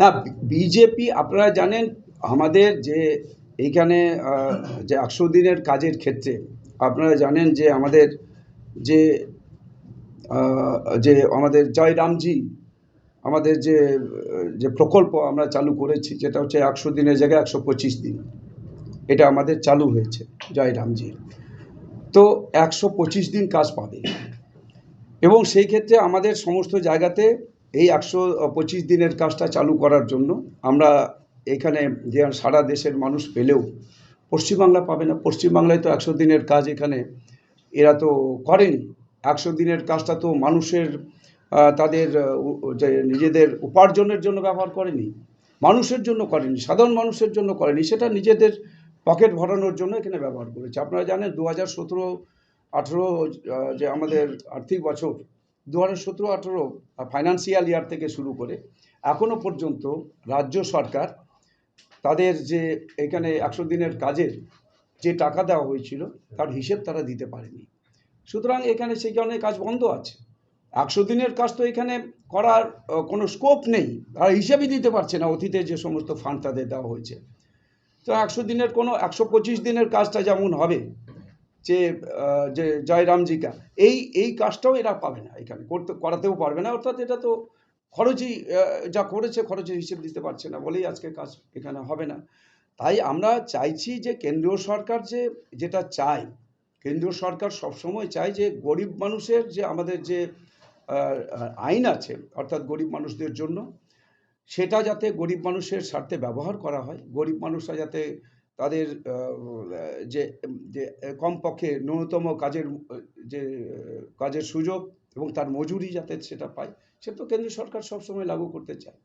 না বিজেপি আপনারা জানেন, আমাদের যে এইখানে যে একশো দিনের কাজের ক্ষেত্রে, আপনারা জানেন যে আমাদের যে যে আমাদের জয়রামজি আমাদের যে যে প্রকল্প আমরা চালু করেছি, যেটা হচ্ছে একশো দিনের জায়গায় একশো পঁচিশ দিন। এটা আমাদের চালু হয়েছে জয়রামজি তো একশো পঁচিশ দিন কাজ পাবে। এবং সেই ক্ষেত্রে আমাদের সমস্ত জায়গাতে এই একশো পঁচিশ দিনের কাজটা চালু করার জন্য আমরা এখানে যে সারা দেশের মানুষ পেলেও পশ্চিমবাংলা পাবে না। পশ্চিমবাংলায় তো একশো দিনের কাজ এখানে এরা তো করেনি। একশো দিনের কাজটা তো মানুষের তাদের যে নিজেদের উপার্জনের জন্য ব্যবহার করেনি, মানুষের জন্য করেনি, সাধারণ মানুষের জন্য করেনি, সেটা নিজেদের পকেট ভরানোর জন্য এখানে ব্যবহার করেছে। আপনারা জানেন, দু হাজার সতেরো, আঠেরো যে আমাদের আর্থিক বছর দু হাজার সতেরো আঠেরো ফাইন্যান্সিয়াল ইয়ার থেকে শুরু করে এখনও পর্যন্ত রাজ্য সরকার তাদের যে এখানে একশো দিনের কাজের যে টাকা দেওয়া হয়েছিল তার হিসেব তারা দিতে পারেনি। সুতরাং এখানে সেই কারণে কাজ বন্ধ আছে। একশো দিনের কাজ তো এখানে করার কোনো স্কোপ নেই। তারা হিসেবই দিতে পারছে না অতীতে যে সমস্ত ফান্ড তাদের দেওয়া হয়েছে। তো একশো দিনের কোনো, একশো পঁচিশ দিনের কাজটা যেমন হবে যে যে জয়রামজিকা, এই এই কাজটাও এরা পাবে না এখানে। করতে, করাতেও পারবে না। অর্থাৎ এটা তো খরচই যা করেছে খরচের হিসেব দিতে পারছে না বলেই আজকে কাজ এখানে হবে না। তাই আমরা চাইছি যে কেন্দ্রীয় সরকার যে, যেটা চায়, কেন্দ্রীয় সরকার সবসময় চায় যে গরিব মানুষের যে আমাদের যে আইন আছে, অর্থাৎ গরিব মানুষদের জন্য, সেটা যাতে গরিব মানুষের স্বার্থে ব্যবহার করা হয়, গরিব মানুষরা যাতে তাদের যে যে কমপক্ষে ন্যূনতম কাজের যে কাজের সুযোগ এবং তার মজুরি যাতে সেটা পায়, সে তো কেন্দ্রীয় সরকার সবসময় লাগু করতে চায়।